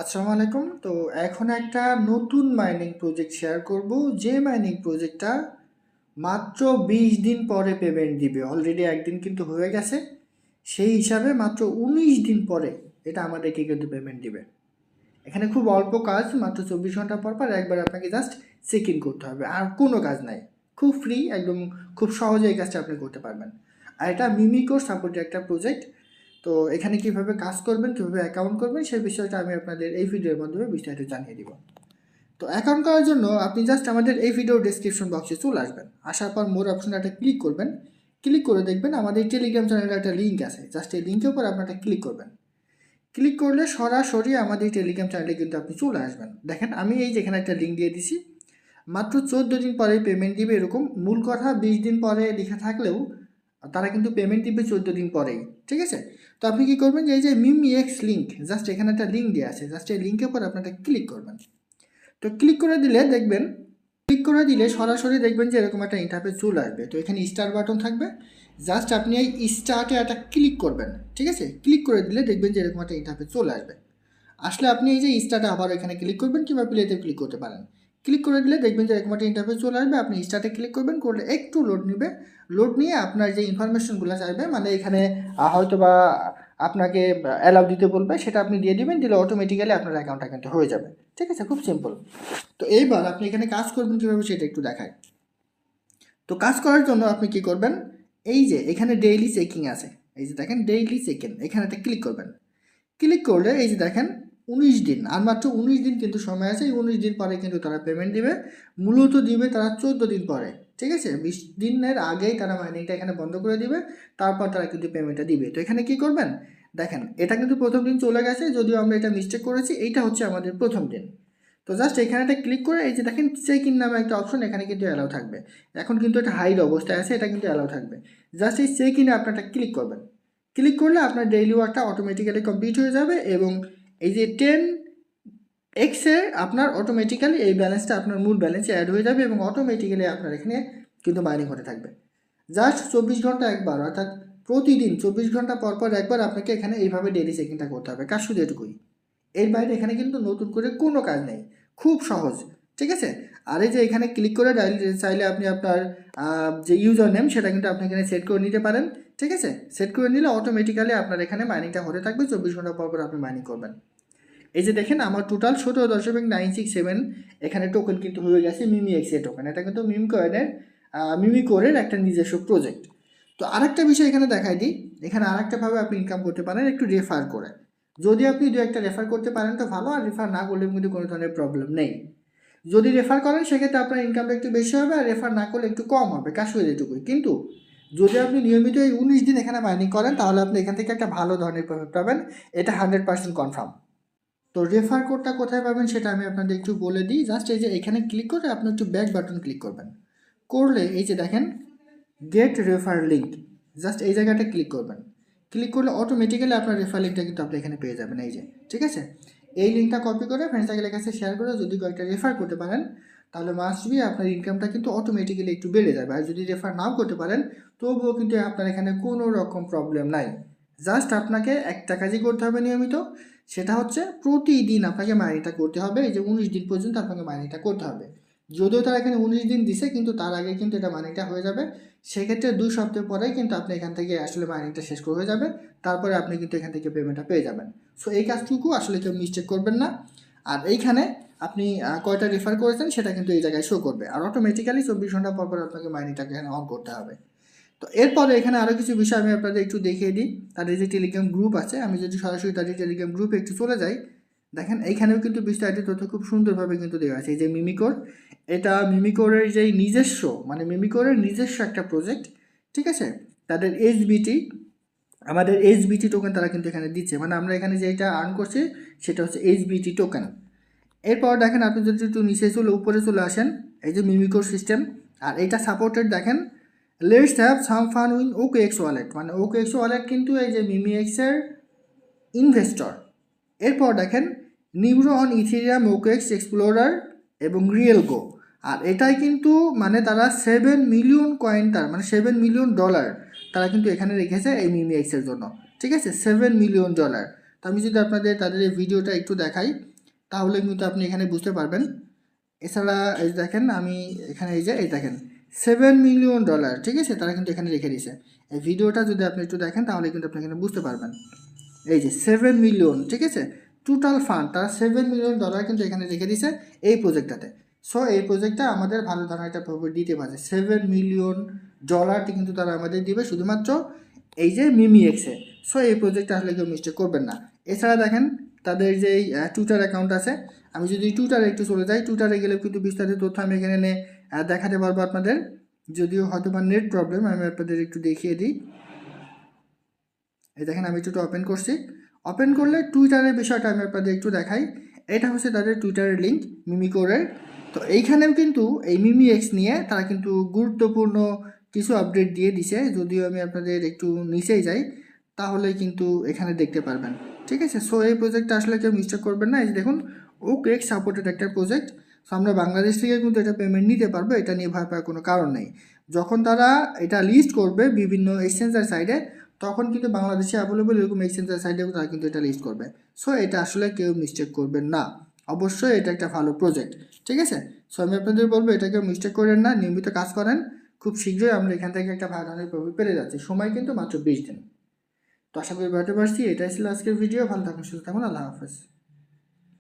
আসসালামু আলাইকুম। তো এখন একটা নতুন মাইনিং প্রজেক্ট শেয়ার করব। যে মাইনিং প্রজেক্টটা মাত্র বিশ দিন পরে পেমেন্ট দিবে। অলরেডি একদিন কিন্তু হয়ে গেছে। সেই হিসাবে মাত্র উনিশ দিন পরে এটা আমাদেরকে কিন্তু পেমেন্ট দিবে। এখানে খুব অল্প কাজ, মাত্র চব্বিশ ঘণ্টা পর পর একবার আপনাকে জাস্ট চেক ইন করতে হবে। আর কোনো কাজ নাই। খুব ফ্রি একদম খুব সহজে এই কাজটা আপনি করতে পারবেন। আর এটা মিমিকোর সাপোর্টের একটা প্রজেক্ট তো এখানে কীভাবে কাজ করবেন, কীভাবে অ্যাকাউন্ট করবেন, সেই বিষয়টা আমি আপনাদের এই ভিডিওর মাধ্যমে বিস্তারিত জানিয়ে দিব। তো অ্যাকাউন্ট করার জন্য আপনি জাস্ট আমাদের এই ভিডিওর ডেসক্রিপশন বক্সে চলে আসবেন। আসার পর মোর অপশনে একটা ক্লিক করবেন। ক্লিক করে দেখবেন আমাদের টেলিগ্রাম চ্যানেলের একটা লিঙ্ক আছে। জাস্ট এই লিঙ্কের উপর আপনারা ক্লিক করবেন। ক্লিক করলে সরাসরি আমাদের টেলিগ্রাম চ্যানেলে কিন্তু আপনি চলে আসবেন। দেখেন, আমি এই যেখানে একটা লিঙ্ক দিয়ে দিছি। মাত্র চোদ্দ দিন পরে পেমেন্ট দিবে এরকম। মূল কথা, বিশ দিন পরে লেখা থাকলেও তারা কিন্তু পেমেন্ট দিবে চোদ্দ দিন পরেই। ঠিক আছে? তো আপনি কি করবেন যে, এই যে মিমি এক্স লিঙ্ক জাস্ট এখানে একটা লিঙ্ক দেওয়া আছে জাস্ট এই লিঙ্কের পর আপনারা ক্লিক করবেন। তো ক্লিক করে দিলে দেখবেন ক্লিক করে দিলে সরাসরি দেখবেন যে এরকম একটা ইন্টারফেস চলে আসবে। তো এখানে স্টার বাটন থাকবে জাস্ট আপনি এই স্টার্টে একটা ক্লিক করবেন, ঠিক আছে? ক্লিক করে দিলে দেখবেন যে এরকম একটা ইন্টারফেস চলে আসবে। আসলে আপনি এই যে স্টার্টে আবার এখানে ক্লিক করবেন কিংবা প্লেতে ক্লিক করতে পারেন। ক্লিক করে দিলে দেখবেন যে এরকম একটা ইন্টারফেস চলে আসবে। আপনি স্টার্টে ক্লিক করবেন, করলে একটু লোড নেবে। লোড নিয়ে আপনার যে ইনফরমেশনগুলো চাইবে মানে এখানে হয়তো বা আপনাকে অ্যালাউ দিতে বলবে, সেটা আপনি দিয়ে দিবেন, দিলে অটোমেটিক্যালি আপনার অ্যাকাউন্টটা কিন্তু হয়ে যাবে। ঠিক আছে? খুব সিম্পল তো এইবার আপনি এখানে কাজ করবেন কীভাবে সেটা একটু দেখায় তো কাজ করার জন্য আপনি কি করবেন? এই যে এখানে ডেইলি চেকিং আছে। এই যে দেখেন ডেইলি চেকিং এখানে একটা ক্লিক করবেন। ক্লিক করলে এই যে দেখেন উনিশ দিন, আর মাত্র উনিশ দিন কিন্তু সময় আছে, এই উনিশ দিন পরে কিন্তু তারা পেমেন্ট দিবে। মূলত দিবে তারা চোদ্দ দিন পরে, ঠিক আছে? বিশ দিনের আগেই তারা মাইনিংটা এখানে বন্ধ করে দিবে, তারপর তারা কিন্তু পেমেন্টটা দিবে। তো এখানে কি করবেন? দেখেন, এটা কিন্তু প্রথম দিন চলে গেছে, যদিও আমরা এটা মিস্টেক করেছি, এইটা হচ্ছে আমাদের প্রথম দিন। তো জাস্ট এখানে একটা ক্লিক করে, এই যে দেখেন চেক ইন নামে একটা অপশন এখানে কিন্তু অ্যালাউ থাকবে। এখন কিন্তু এটা হাইড অবস্থায় আছে, এটা কিন্তু অ্যালাউ থাকবে। জাস্ট এই চেক ইনে আপনারটা ক্লিক করবেন। ক্লিক করলে আপনার ডেইলি ওয়ার্কটা অটোমেটিক্যালি কমপ্লিট হয়ে যাবে এবং এই যে টেন এক্সে আপনার অটোমেটিক্যালি এই ব্যালেন্সটা আপনার মূল ব্যালেন্সে অ্যাড হয়ে যাবে এবং অটোমেটিক্যালি আপনার এখানে কিন্তু মাইনিং হতে থাকবে। জাস্ট চব্বিশ ঘণ্টা একবার, অর্থাৎ প্রতিদিন চব্বিশ ঘণ্টা পর পর একবার আপনাকে এখানে এইভাবে ডেলি চেকিংটা করতে হবে। কাজ শুধু এটুকুই। এর বাইরে এখানে কিন্তু নতুন করে কোনো কাজ নেই। খুব সহজ, ঠিক আছে? আর এই যে এখানে ক্লিক করে চাইলে আপনি আপনার যে ইউজার নেম সেটা কিন্তু আপনি এখানে সেট করে নিতে পারেন, ঠিক আছে? সেট করে নিলে অটোমেটিক্যালি আপনার এখানে মাইনিংটা হতে থাকবে, চব্বিশ ঘণ্টা পর পর আপনি মাইনিং করবেন। এই যে দেখেন, আমার টোটাল সতেরো দশমিক নাইন সিক্স সেভেন এখানে টোকেন কিন্তু হয়ে গেছে মিমি এক্সে টোকেন এটা কিন্তু মিম কয়েনের মিমি কোরের একটা নিজস্ব প্রজেক্ট তো আরেকটা বিষয় এখানে দেখাই দিই। এখানে আরেকটাভাবে আপনি ইনকাম করতে পারেন একটু রেফার করে। যদি আপনি দু একটা রেফার করতে পারেন তো ভালো, আর রেফার না করলে কিন্তু কোনো ধরনের প্রবলেম নেই। যদি রেফার করেন, সেক্ষেত্রে আপনার ইনকামটা একটু বেশি হবে আর রেফার না করলে একটু কম হবে কাজ হয়ে যেটুকুই কিন্তু যদি আপনি নিয়মিত এই উনিশ দিন এখানে মাইনিং করেন, তাহলে আপনি এখান থেকে একটা ভালো ধরনের প্রফিট পাবেন। এটা হান্ড্রেড পার্সেন্ট কনফার্ম তো রেফার কোডটা কোথায় পাবেন সেটা আমি আপনাদের একটু বলে দিই। জাস্ট এই যে এখানে ক্লিক করে আপনি একটু ব্যাক বাটন ক্লিক করবেন। করলে এই যে দেখেন গেট রেফার লিঙ্ক জাস্ট এই জায়গাটা ক্লিক করবেন। ক্লিক করলে অটোমেটিক্যালি আপনার রেফার লিঙ্কটা কিন্তু আপনি এখানে পেয়ে যাবেন, এই যে। ঠিক আছে? এই লিঙ্কটা কপি করে ফ্রেন্ড সার্কেলের কাছে শেয়ার করে যদি কয়েকটা রেফার করতে পারেন, তাহলে মাস্ট বি আপনার ইনকামটা কিন্তু অটোমেটিক্যালি একটু বেড়ে যাবে। আর যদি রেফার নাও করতে পারেন, তবুও কিন্তু আপনার এখানে কোনো রকম প্রবলেম নাই। জাস্ট আপনাকে একটা কাজই করতে হবে নিয়মিত, সেটা হচ্ছে প্রতিদিন আপনাকে মাইনিটা করতে হবে। এই যে উনিশ দিন পর্যন্ত আপনাকে মাইনিটা করতে হবে। যদিও তারা এখানে উনিশ দিন দিছে, কিন্তু তার আগে কিন্তু এটা মাইনিংটা হয়ে যাবে। সেক্ষেত্রে দুই সপ্তাহ পরেই কিন্তু আপনি এখান থেকে আসলে মাইনিংটা শেষ করে হয়ে যাবে। তারপরে আপনি কিন্তু এখান থেকে পেমেন্টটা পেয়ে যাবেন। সো এই কাজটুকু আসলে কেউ মিস্টেক করবেন না। আর এইখানে আপনি কয়টা রেফার করেছেন সেটা কিন্তু এই জায়গায় শো করবে। আর অটোমেটিক্যালি চব্বিশ ঘণ্টা পর পর আপনাকে মাইনিংটাকে এখানে অন করতে হবে। তো এরপরে এখানে আরও কিছু বিষয় আমি আপনাদের একটু দেখিয়ে দিই। তাদের যে টেলিগ্রাম গ্রুপ আছে, আমি যদি সরাসরি তাদের টেলিগ্রাম গ্রুপে একটু চলে যাই দেখেন, এইখানেও কিন্তু বিস্তারিত তথ্য খুব সুন্দরভাবে কিন্তু দেওয়া আছে। এই যে মিমিকোর, এটা মিমিকোরের যে নিজস্ব মানে মিমিকোরের নিজস্ব একটা প্রজেক্ট ঠিক আছে? তাদের এইচবিটি আমাদের এইচবিটি টোকেন তারা কিন্তু এখানে দিচ্ছে। মানে আমরা এখানে যেটা আর্ন করছি, সেটা হচ্ছে এইচবিটি টোকেন এরপর দেখেন, আপনি যদি একটু নিচে চলে, উপরে চলে আসেন, এই যে মিমিকোর সিস্টেম আর এটা সাপোর্টেড দেখেন let's have some fun win OKX wallet মানে ওকে এক্স ওয়ালেট কিন্তু এই যে মিমি এক্সের ইনভেস্টর এরপর দেখেন neuro on Ethereum OKX explorer এবং রিয়েল গো আর এটাই কিন্তু মানে তারা সেভেন মিলিয়ন কয়েন তার মানে সেভেন মিলিয়ন ডলার তারা কিন্তু এখানে রেখেছে এই মিমি এক্সের জন্য। ঠিক আছে? সেভেন মিলিয়ন ডলার তো আমি যদি আপনাদের তাদের এই ভিডিওটা একটু দেখাই, তাহলে কিন্তু আপনি এখানে বুঝতে পারবেন। এছাড়া এই দেখেন, আমি এখানে এই যে, এই দেখেন সেভেন মিলিয়ন ডলার ঠিক আছে? তারা কিন্তু এখানে রেখে দিয়েছে। এই ভিডিওটা যদি আপনি একটু দেখেন, তাহলে কিন্তু আপনি এখানে বুঝতে পারবেন। এই যে সেভেন মিলিয়ন ঠিক আছে? টোটাল ফান্ড তারা সেভেন মিলিয়ন ডলার কিন্তু এখানে রেখে দিয়েছে এই প্রজেক্টটাতে সো এই প্রজেক্টটা আমাদের ভালো ধরনের একটা প্রফিট দিতে পারে সেভেন মিলিয়ন ডলারটি কিন্তু তারা আমাদের দিবে শুধুমাত্র এই যে মিমি এক্সে সো এই প্রজেক্টটা আসলে কেউ মিস্টেক করবেন না। এছাড়া দেখেন তাদের যে টুইটার অ্যাকাউন্ট আছে আমি যদি টুইটারে একটু চলে যাই টুইটারে গেলেও কিন্তু বিস্তারিত তথ্য আমি এখানে নে, আহ, দেখাতে পারব আপনাদের। যদিও হয়তো বা নেট প্রবলেম আমি আপনাদের একটু দেখিয়ে দিই। এই দেখেন আমি একটু ওপেন করছি। ওপেন করলে টুইটারের বিষয়টা আমি আপনাদের একটু দেখাই। এটা হচ্ছে তাদের টুইটারের লিঙ্ক মিমিকোরের তো এইখানেও কিন্তু এই মিমি এক্স নিয়ে তারা কিন্তু গুরুত্বপূর্ণ কিছু আপডেট দিয়ে দিছে। যদিও আমি আপনাদের একটু নিচেই যাই, তাহলে কিন্তু এখানে দেখতে পারবেন। ঠিক আছে? সো এই প্রজেক্টটা আসলে কেউ মিস্টেক করবেন না। এই যে দেখুন ও ক্রেক সাপোর্টেড একটা প্রজেক্ট সো আমরা বাংলাদেশ থেকে কিন্তু এটা পেমেন্ট নিতে পারব। এটা নিয়ে ভয় পাওয়ার কোনো কারণ নেই। যখন তারা এটা লিস্ট করবে বিভিন্ন এক্সচেঞ্জের সাইডে তখন কিন্তু বাংলাদেশে অ্যাভেলেবল এরকম এক্সচেঞ্জের সাইডেও তারা কিন্তু এটা লিস্ট করবে। সো এটা আসলে কেউ মিস্টেক করবেন না। অবশ্যই এটা একটা ভালো প্রজেক্ট ঠিক আছে? সো আমি আপনাদের বলব, এটা কেউ মিস্টেক করেন না, নিয়মিত কাজ করেন। খুব শীঘ্রই আমরা এখান থেকে একটা ভালো ধরনের প্রফিট পেরে যাচ্ছি। সময় কিন্তু মাত্র বিশ দিন। তো আশা করি বাড়তে পারছি। এটাই ছিল আজকের ভিডিও ভালো থাকুন, সুস্থ থাকুন। আল্লাহ হাফেজ।